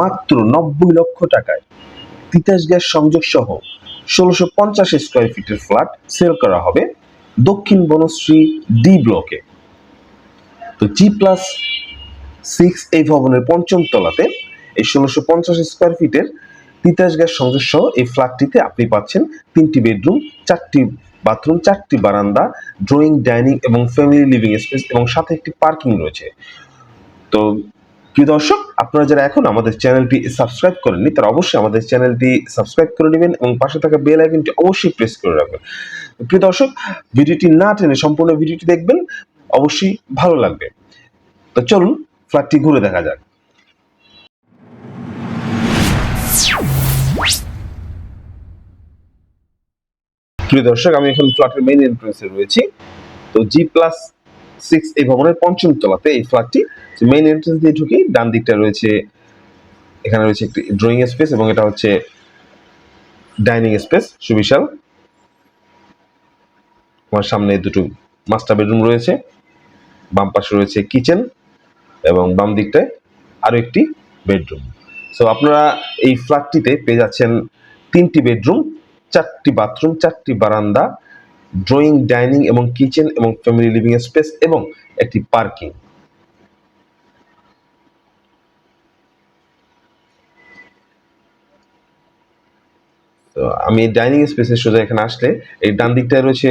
মাত্র নব্বই লক্ষ টাকায়। তিতাস গ্যাস সংযোগ সহ ষোলোশো পঞ্চাশ স্কোয়ার ফিটের ফ্ল্যাট সেল করা হবে দক্ষিণ বনশ্রী ডি ব্লকে তো জি প্লাস সিক্স এই ভবনের পঞ্চম তলাতে এই ষোলোশো পঞ্চাশ স্কোয়ার ফিটের তিতাস গ্যাস সংযোগ সহ এই ফ্ল্যাটটিতে আপনি পাচ্ছেন তিনটি বেডরুম চারটি বাথরুম চারটি বারান্দা ড্রয়িং ডাইনিং এবং ফ্যামিলি লিভিং স্পেস এবং সাথে একটি পার্কিং রয়েছে। তো প্রিয় দর্শক, আপনারা যারা এখন আমাদের চ্যানেলটি সাবস্ক্রাইব করেননি, তারা অবশ্যই আমাদের চ্যানেলটি সাবস্ক্রাইব করে নেবেন এবং পাশে থাকা বেল আইকনটি অবশ্যই প্রেস করে রাখবেন। প্রিয় দর্শক, ভিডিওটি না টেনে সম্পূর্ণ ভিডিওটি দেখবেন, অবশ্যই ভালো লাগবে। তো চলুন ফ্ল্যাটটি ঘুরে দেখা যাক। প্রিয় দর্শক, আমি এখন ফ্ল্যাটের মেইন এন্ট্রেন্সে রয়েছি। তো জি প্লাস সিক্স এই ভবনের পঞ্চম তলাতে এই ফ্ল্যাটটি মেইন এন্ট্রেন্স দিয়ে ঢুকে ডান দিকটা রয়েছে, এখানে রয়েছে একটি ড্রয়িং স্পেস এবং এটা হচ্ছে ডাইনিং স্পেস সুবিশাল। আমার সামনে দুটো মাস্টার বেডরুম রয়েছে, বাম পাশে রয়েছে কিচেন এবং বাম দিকটায় আরও একটি বেডরুম সো আপনারা এই ফ্ল্যাটটিতে পেয়ে যাচ্ছেন তিনটি বেডরুম চারটি বাথরুম চারটি বারান্দা ড্রয়িং ডাইনিং এবং কিচেন এবং ফ্যামিলি লিভিং স্পেস এবং একটি পার্কিং তো আমি ডাইনিং স্পেসের সোজা এখানে আসলে, এই ডান দিকটায় রয়েছে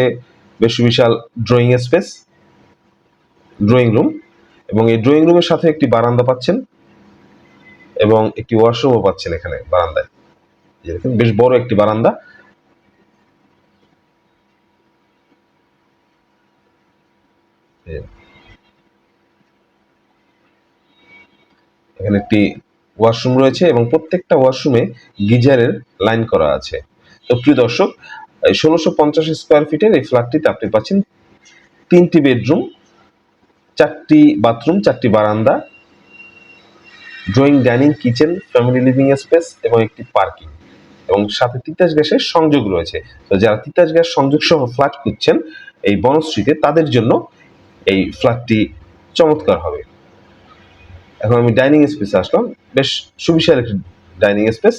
বেশ বিশাল ড্রয়িং স্পেস ড্রয়িং রুম এবং এই ড্রয়িং রুমের সাথে একটি বারান্দা পাচ্ছেন এবং একটি ওয়াশরুমও পাচ্ছেন এখানে বারান্দায়। বেশ বড় একটি বারান্দা এই যে। এখানে একটি ওয়াশরুম রয়েছে এবং প্রত্যেকটা ওয়াশরুমে গিজারের লাইন করা আছে। তো প্রিয় দর্শক ষোলোশো স্কোয়ার ফিটের এই ফ্ল্যাটটিতে আপনি পাচ্ছেন তিনটি বেডরুম, চারটি বাথরুম, চারটি বারান্দা, drawing, dining, kitchen, family living space এবং একটি পার্কিং এবং সাথে তিতাস গ্যাসের সংযোগ রয়েছে। তো যারা তিতাস গ্যাস সংযোগ সহ ফ্ল্যাট খুঁজছেন এই বনশ্রীতে তাদের জন্য এই ফ্ল্যাটটি চমৎকার হবে। এখন আমি ডাইনিং স্পেসে আসলাম। বেশ সুবিশাল একটি ডাইনিং স্পেস।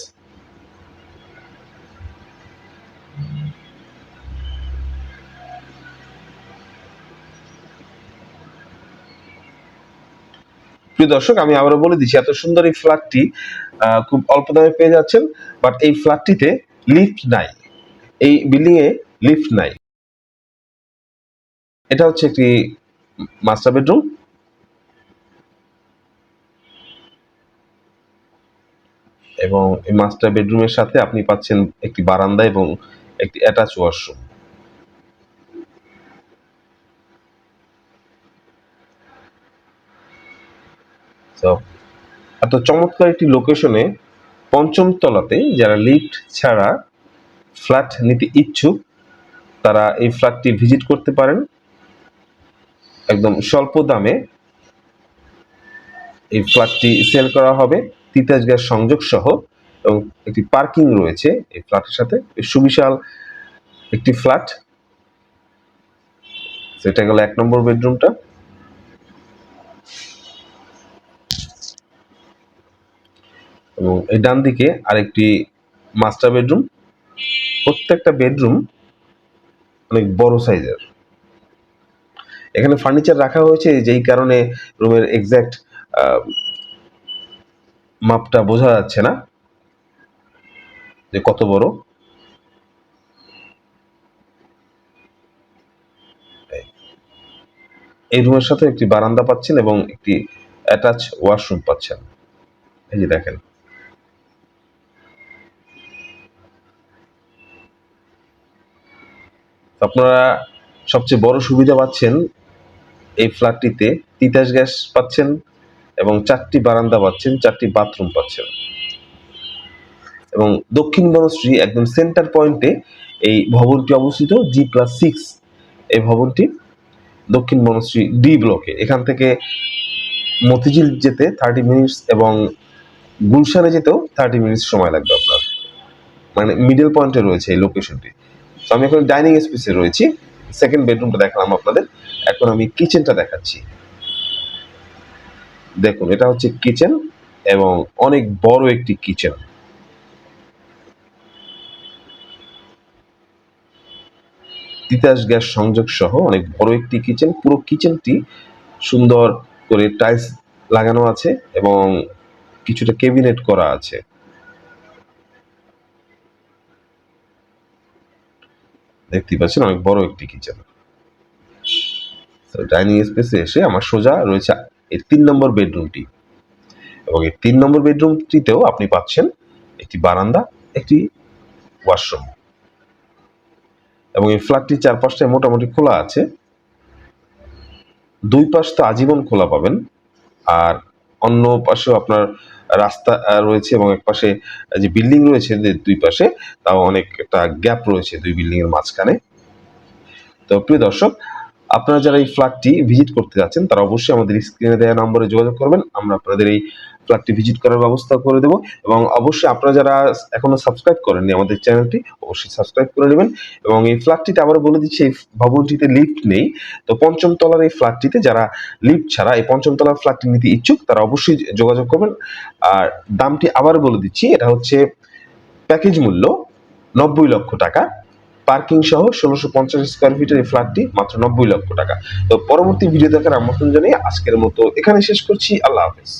প্রিয় দর্শক, আমি আবারও বলে দিচ্ছি, এত সুন্দর এই ফ্ল্যাটটি খুব অল্প দামে পেয়ে যাচ্ছেন, বাট এই ফ্ল্যাটটিতে লিফট নাই। এই বিল্ডিং এ লিফট নাই। এটা হচ্ছে একটি মাস্টার বেডরুম? এবং এই মাস্টার বেডরুমের সাথে আপনি পাচ্ছেন একটি বারান্দা এবং একটি অ্যাটাচ ওয়াশরুম। এত চমৎকার একটি লোকেশনে পঞ্চম তলাতে যারা লিফট ছাড়া ফ্ল্যাট নিতে ইচ্ছুক, তারা এই ফ্ল্যাটটি ভিজিট করতে পারেন। একদম স্বল্প দামে এই ফ্ল্যাটটি সেল করা হবে। তিতাস গ্যাস সংযোগ সহ এবং একটি পার্কিং রয়েছে এই ফ্ল্যাটের সাথে। সুবিশাল একটি ফ্ল্যাট। সেটা গেল এক নম্বর বেডরুমটা। এবং এই ডান দিকে আরেকটি মাস্টার বেডরুম। প্রত্যেকটা বেডরুম অনেক বড় সাইজের। এখানে ফার্নিচার রাখা হয়েছে, যেই কারণে রুমের এক্স্যাক্ট মাপটা বোঝা যাচ্ছে না। যে কত বড়? এই- রুমের সাথে একটি বারান্দা পাচ্ছেন এবং একটি অ্যাটাচ ওয়াশরুম পাচ্ছেন। এই যে দেখেন। আপনারা সবচেয়ে বড় সুবিধা পাচ্ছেন এই ফ্ল্যাটটিতে তিতাস গ্যাস পাচ্ছেন এবং চারটি বারান্দা পাচ্ছেন, চারটি বাথরুম পাচ্ছেন। এবং দক্ষিণ বনশ্রী একদম সেন্টার পয়েন্টে এই ভবনটি অবস্থিত জি প্লাস সিক্স এই ভবনটি দক্ষিণ বনশ্রী ডি ব্লকে এখান থেকে মতিঝিল যেতে থার্টি মিনিটস এবং গুলশানে যেতেও থার্টি মিনিটস সময় লাগবে আপনার। মানে মিডল পয়েন্টে রয়েছে এই লোকেশনটি তো আমি এখন ডাইনিং স্পেসে রয়েছি। সেকেন্ড বেডরুমটা দেখালাম আপনাদের। এখন আমি কিচেনটা দেখাচ্ছি। দেখুন, এটা হচ্ছে কিচেন এবং অনেক বড় একটি কিচেন তিতাস গ্যাস সংযোগ সহ অনেক বড় একটি কিচেন পুরো কিচেনটি সুন্দর করে টাইলস লাগানো আছে এবং কিছুটা কেবিনেট করা আছে। দেখতে পাচ্ছেন অনেক বড় একটি কিচেন। ডাইনিং স্পেসে এসে আমার সোজা রয়েছে এই তিন নম্বর বেডরুমটি এবং এই তিন নম্বর বেডরুমটিতেও আপনি পাচ্ছেন একটি বারান্দা, একটি ওয়াশরুম এবং এই ফ্ল্যাটটির চারপাশটায় মোটামুটি খোলা আছে। দুই পাশ তো আজীবন খোলা পাবেন। আর অন্য পাশেও আপনার রাস্তা রয়েছে এবং এক পাশে যে বিল্ডিং রয়েছে দুই পাশে, তাও অনেক একটা গ্যাপ রয়েছে দুই বিল্ডিং এর মাঝখানে। তো প্রিয় দর্শক আপনারা যারা এই ফ্ল্যাটটি ভিজিট করতে যাচ্ছেন, তারা অবশ্যই আমাদের স্ক্রিনে দেওয়া নম্বরে যোগাযোগ করবেন। আমরা আপনাদের এই ফ্ল্যাটটি ভিজিট করার ব্যবস্থা করে দেবো এবং অবশ্যই আপনারা যারা এখনও সাবস্ক্রাইব করেননি আমাদের চ্যানেলটি অবশ্যই সাবস্ক্রাইব করে নেবেন এবং এই ফ্ল্যাটটিতে আবার বলে দিচ্ছি, এই ভবনটিতে লিফট নেই। তো পঞ্চম তলার এই ফ্ল্যাটটিতে যারা লিফট ছাড়া এই পঞ্চম তলার ফ্ল্যাটটি নিতে ইচ্ছুক, তারা অবশ্যই যোগাযোগ করবেন। আর দামটি আবার বলে দিচ্ছি, এটা হচ্ছে প্যাকেজ মূল্য নব্বই লক্ষ টাকা। পার্কিং সহ ষোলোশো পঞ্চাশ স্কোয়ার ফিটের এই ফ্ল্যাটটি মাত্র নব্বই লক্ষ টাকা। তো পরবর্তী ভিডিও দেখার আমন্ত্রণ জানিয়ে আজকের মতো এখানে শেষ করছি। আল্লাহ হাফেজ।